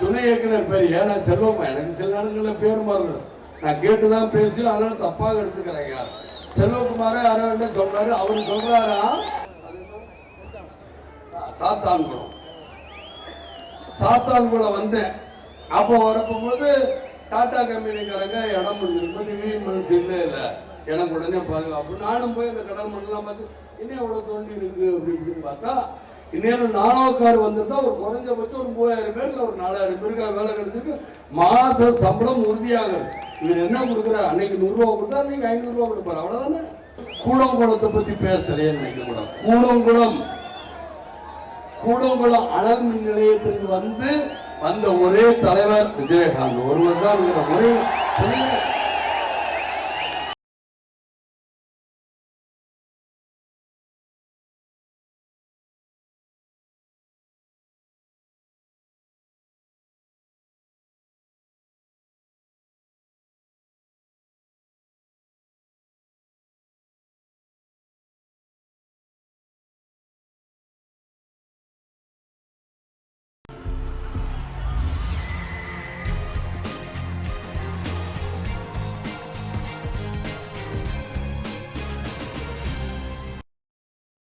துணை இயக்குனர் பேர் ஏன்னா செல்வமா எனக்கு சில நேரங்களில் பேர் மறந்து நான் கேட்டு தான் பேசி அதனால தப்பாக எடுத்துக்கிறேங்க செல்வகுமார யாரோ என்ன சொல்றாரு. அவரு சொல்றாரா? சாத்தான்குளம். சாத்தான்குளம் வந்தேன். அப்போ வரப்போது டாடா கம்பெனிக்காரங்க இடம் முடிஞ்சிருக்கும் திடீர்னு மண் இல்லை இல்லை எனக்கு உடனே பாதுகாப்பு. நானும் போய் அந்த கடல் மண்ணெல்லாம் பார்த்து இன்னும் எவ்வளோ தோண்டி இருக்குது அப்படி இப்படின்னு பார்த்தா இன்னும் நானோ கார் வந்திருந்தா ஒரு குறைஞ்சபட்சம் ஒரு மூவாயிரம் பேர் இல்லை ஒரு நாலாயிரம் பேருக்கு வேலை கிடைச்சிருக்கு. மாச சம்பளம் உறுதியாகுது இவர் என்ன கொடுக்குற அன்னைக்கு நூறுரூவா கொடுத்தா அன்னைக்கு ஐநூறுரூவா கொடுப்பாரு. அவ்வளோதானே கூடங்குளத்தை பற்றி பேசுறேன்னு நினைக்க கூடாது. கூடங்குளம். கூடங்குளம் அனல் மின் நிலையத்திற்கு வந்து வந்த ஒரே தலைவர் விஜயகாந்த். ஒருவர் தான் ஒரே தலைவர்.